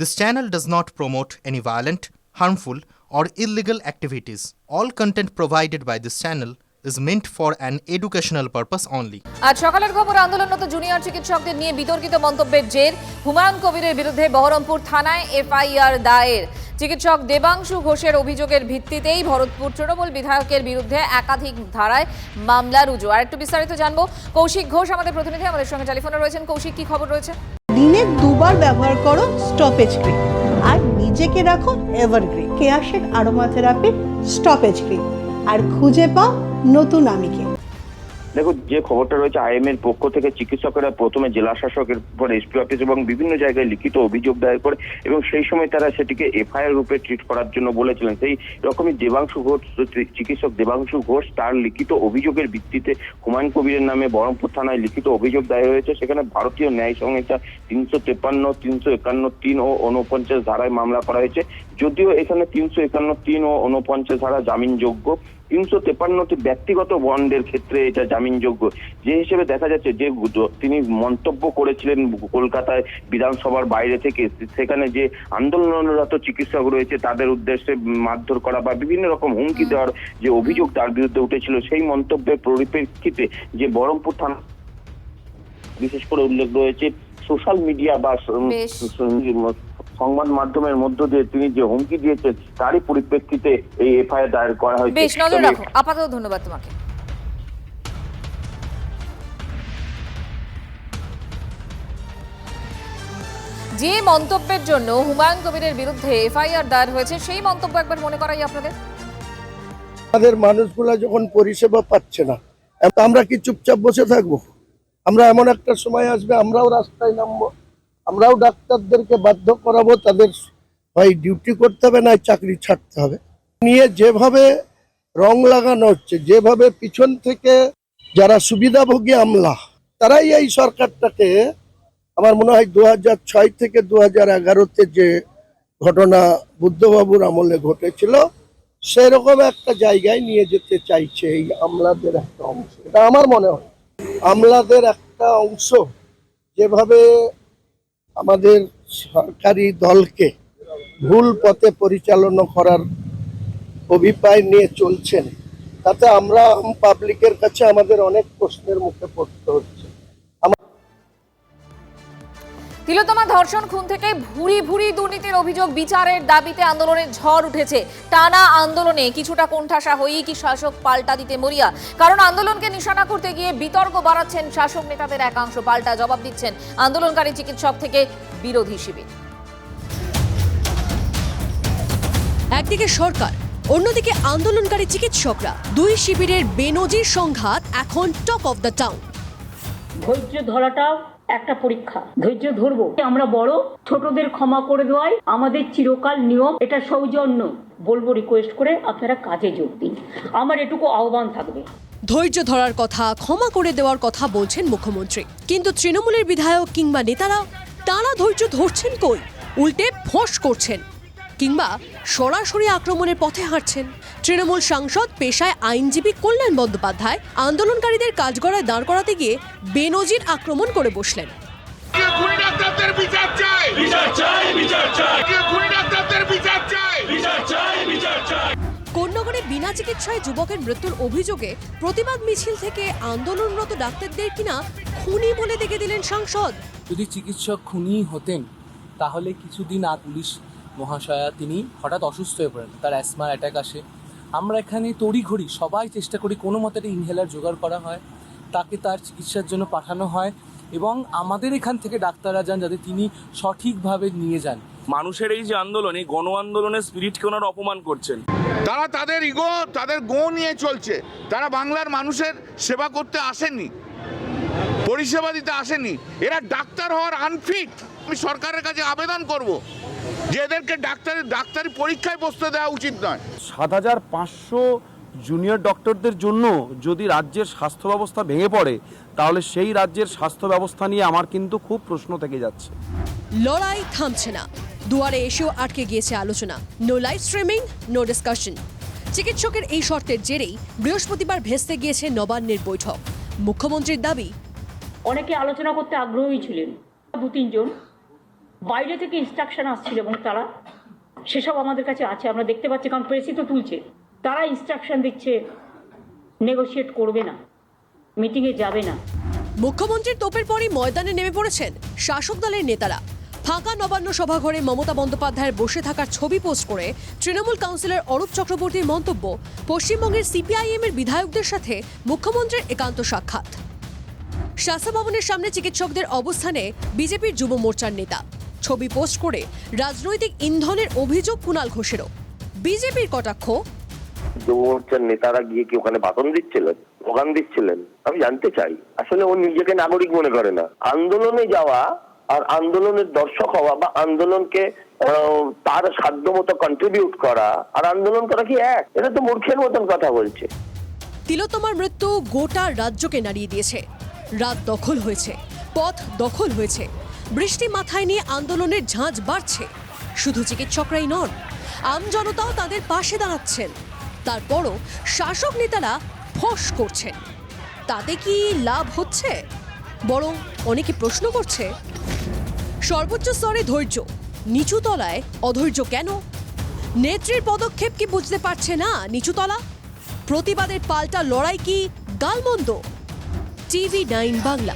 This channel does not promote any violent, harmful, or illegal activities. All content provided by this channel is meant for an educational purpose only. আজ সকালের খবর আন্দোলনরত junior চিকিৎসকদের নিয়ে বিতর্কিত মন্তব্যের জের। হুমায়ুন কবিরের বিরুদ্ধে বহরমপুর থানায় এফআইআর দায়ের। চিকিৎসক দেবাংশু ঘোষের অভিযোগের ভিত্তিতেই ভরতপুর তৃণমূল বিধায়কের বিরুদ্ধে একাধিক ধারায় মামলা রুজু। আর একটু বিস্তারিত জানব। কৌশিক ঘোষ আমাদের প্রতিনিধি আমাদের সঙ্গে টেলিফোনে রয়েছেন। কৌশিক কি খবর রয়েছে? দুবার ব্যবহার করো স্টপেজ ক্রিম আর নিজেকে রাখো এভারগ্রিন কেয়াশের আরোমা থেরাপির স্টপেজ ক্রিম আর খুঁজে পাও নতুন আমিকে। দেখো যে খবরটা রয়েছে আইএম এর পক্ষ থেকে চিকিৎসকেরা প্রথমে জেলা শাসকের পর এসপি অফিস এবং বিভিন্ন জায়গায় লিখিত অভিযোগ দায়ের করে এবং সেই সময় তারা সেটিকে এফআইআর রূপে ট্রিট করার জন্য বলেছিলেন। সেই রকমই দেবাংশু ঘোষ, চিকিৎসক দেবাংশু ঘোষ, তার লিখিত অভিযোগের ভিত্তিতে হুমায়ুন কবিরের নামে বহরমপুর থানায় লিখিত অভিযোগ দায়ের হয়েছে। সেখানে ভারতীয় ন্যায় সংহিতা তিনশো তেপান্ন তিনশো একান্ন, তিন ও উনপঞ্চাশ ধারায় মামলা করা হয়েছে। যদিও এখানে তিনশো একান্ন তিন ও উনপঞ্চাশ ধারা জামিনযোগ্য তিনশো তেপান্নটি ব্যক্তিগত বন্ডের ক্ষেত্রে এটা জামিনযোগ্য। যে হিসেবে দেখা যাচ্ছে যে তিনি মন্তব্য করেছিলেন কলকাতায় বিধানসভার বাইরে থেকে সেখানে যে আন্দোলনরত চিকিৎসক রয়েছে তাদের উদ্দেশ্যে মারধর করা বা বিভিন্ন রকম হুমকি দেওয়ার যে অভিযোগ তার বিরুদ্ধে উঠেছিল সেই মন্তব্যের পরিপ্রেক্ষিতে যে বহরমপুর থানা বিশেষ করে উল্লেখ রয়েছে সোশ্যাল মিডিয়া বা সংবাদ মাধ্যমের মধ্য দিয়ে তিনি যে হুমকি দিয়েছেন তারই পরিপ্রেক্ষিতে এই এফআইআর দায়ের করা হয়েছে। বেশ নজর রাখো। আপাতত ধন্যবাদ তোমাকে। যে মন্তব্যের জন্য হুমায়ুন কবিরের বিরুদ্ধে এফআইআর দায়ের হয়েছে সেই মন্তব্য একবার মনে করাই আপনাদের? আমাদের মানুষগুলা যখন পরিষেবা পাচ্ছে না আমরা কি চুপচাপ বসে থাকব? আমরা এমন একটা সময় আসবে আমরাও রাস্তায় নামবো। আমরাও ডাক্তারদেরকে বাধ্য করাবো, তাদের হয় ডিউটি করতে হবে না চাকরি ছাড়তে হবে। নিয়ে যেভাবে রং লাগানো হচ্ছে, যেভাবে পিছন থেকে যারা সুবিধাভোগী আমলা, তারাই এই সরকারটাকে আমার মনে হয় দু ছয় থেকে দু হাজার এগারোতে যে ঘটনা বুদ্ধবাবুর আমলে ঘটেছিল, সেরকম একটা জায়গায় নিয়ে যেতে চাইছে এই আমলাদের একটা অংশ। এটা আমার মনে হয়। আমলাদের একটা অংশ যেভাবে আমাদের সরকারি দলকে ভুল পথে পরিচালনা করার অভিপ্রায় নিয়ে চলছেন। তাতে আমরা পাবলিকের কাছে আমাদের অনেক প্রশ্নের মুখে পড়তে হচ্ছে। তিলোত্তমা ধর্ষণ খুন থেকে ভুরি ভুরি দুর্নীতির অভিযোগ বিচারের দাবিতে আন্দোলনের ঝড় উঠেছে। টানা আন্দোলনে কিছুটা কোণঠাসা হয়েই কি শাসক পাল্টা দিতে মরিয়া? কারণ আন্দোলনকে নিশানা করতে গিয়ে বিতর্ক বাড়াচ্ছেন শাসক নেতাদের একাংশ পাল্টা জবাব দিচ্ছেন আন্দোলনকারী চিকিৎসক থেকে বিরোধী শিবির। একদিকে সরকার অন্যদিকে আন্দোলনকারী চিকিৎসকরা। দুই শিবিরের বেনজির সংঘাত এখন টক অফ দ্য টাউন ধৈর্য ধরাটাও একটা পরীক্ষা। ধৈর্য ধরবো। আমরা বড়, ছোটদের ক্ষমা করে দেওয়াই আমাদের চিরকাল নিয়ম, এটা সৌজন্য। বলব রিকোয়েস্ট করে আপনারা কাজে যোগ দিন। আমার এটুকু আহ্বান থাকবে। ধৈর্য ধরার কথা, ক্ষমা করে দেওয়ার কথা বলছেন মুখ্যমন্ত্রী। কিন্তু তৃণমূলের বিধায়ক কিংবা নেতারা, তারা ধৈর্য ধরছেন কই? উল্টে ফোঁস করছেন। কিংবা সরাসরি আক্রমণের পথে হাঁটছেন। তৃণমূল সাংসদ পেশায় আইনজীবী কল্যাণ বন্দ্যোপাধ্যায় আন্দোলনকারীদের কাজগড়ায় দাঁড় করাতে গিয়ে বেনজির আক্রমণ করে বসলেন। কোন্নগরে বিনা চিকিৎসায় যুবকের মৃত্যুর অভিযোগে প্রতিবাদ মিছিল থেকে আন্দোলনরত ডাক্তারদের কিনা খুনি বলে দেখে দিলেন সাংসদ। যদি চিকিৎসক খুনি হতেন তাহলে কিছুদিন আর পুলিশ মহাশয়া তিনি হঠাৎ অসুস্থ হয়ে পড়েন তার অ্যাসমার অ্যাটাক আসে। আমরা এখানে তড়িঘড়ি সবাই চেষ্টা করি কোনো মতে একটা ইনহেলার জোগাড় করা হয় তাকে তার চিকিৎসার জন্য পাঠানো হয় এবং আমাদের এখান থেকে ডাক্তাররা যান যাতে তিনি সঠিকভাবে নিয়ে যান। মানুষের এই যে আন্দোলন এই গণ আন্দোলনের স্পিরিটকে ওনারা অপমান করছেন। তারা তাদের ইগো তাদের গো নিয়ে চলছে। তারা বাংলার মানুষের সেবা করতে আসেনি পরিষেবা দিতে আসেনি এরা ডাক্তার হওয়ার আনফিট আমি সরকারের কাছে আবেদন করব। যে এদেরকে ডাক্তারি ডাক্তারি পরীক্ষায় বসতে দেওয়া উচিত নয়। সাত হাজার পাঁচশো জুনিয়র ডক্টরদের জন্য যদি রাজ্যের স্বাস্থ্য ব্যবস্থা ভেঙে পড়ে তাহলে সেই রাজ্যের স্বাস্থ্য ব্যবস্থা নিয়ে আমার কিন্তু খুব প্রশ্ন থেকে যাচ্ছে। লড়াই থামছে না। দুয়ারে এসেও আটকে গিয়েছে আলোচনা। No live streaming no discussion চিকিৎসকের এই শর্তের জেরেই বৃহস্পতিবার ভেস্তে গিয়েছে নবান্নের বৈঠক। মুখ্যমন্ত্রীর দাবি অনেকে আলোচনা করতে আগ্রহী ছিলেন। দু তিনজন বাইরে থেকে ইনস্ট্রাকশন আসছিল এবং তারা সেসব আমাদের কাছে আছে, আমরা দেখতে পাচ্ছি, কারণ প্রেসই তো তুলছে। তারা ইনস্ট্রাকশন দিচ্ছে নেগোশিয়েট করবে না মিটিংয়ে যাবে না। মুখ্যমন্ত্রীর তোপের পরই ময়দানে নেমে পড়েছেন শাসক দলের নেতারা। ফাঁকা নবান্ন সভাঘরে মমতা বন্দ্যোপাধ্যায়ের বসে থাকার ছবি পোস্ট করে তৃণমূল কাউন্সিলর অরূপ চক্রবর্তীর মন্তব্য পশ্চিমবঙ্গের সিপিআইএম এর বিধায়কদের সাথে মুখ্যমন্ত্রীর একান্ত সাক্ষাৎ। শাসা ভবনের সামনে চিকিৎসকদের অবস্থানে বিজেপির যুব মোর্চার নেতা। ছবি পোস্ট করে রাজনৈতিক ইন্ধনের অভিযোগ কুণাল ঘোষেরও। বিজেপির কটাক্ষ? যুব মোর্চার নেতারা গিয়ে কি ওখানে বাতন দিচ্ছিলেন? স্লোগান দিচ্ছিলেন? আমি জানতে চাই। আসলে ও নিজেকে নাগরিক মনে করে না। আন্দোলনে যাওয়া আর আন্দোলনের দর্শক হওয়া বা আন্দোলনকে তার সাধ্য মতো কন্ট্রিবিউট করা আর আন্দোলন করা কি এক? এটা তো মূর্খের মতন কথা বলছে। তিলোত্তমার মৃত্যু গোটা রাজ্যকে নাড়িয়ে দিয়েছে। রাত দখল হয়েছে পথ দখল হয়েছে। বৃষ্টি মাথায় নিয়ে আন্দোলনের ঝাঁঝ বাড়ছে। শুধু চিকিৎসকরাই নন আমজনতাও তাদের পাশে দাঁড়াচ্ছেন। তারপরও শাসক নেতারা ফস করছেন। তাতে কি লাভ হচ্ছে? বরং অনেকে প্রশ্ন করছে, সর্বোচ্চ স্তরে ধৈর্য, নিচু তলায় অধৈর্য কেন? নেত্রীর পদক্ষেপ কি বুঝতে পারছে না নিচুতলা প্রতিবাদের পাল্টা লড়াই কি গালমন্দ? TV nine Bangla.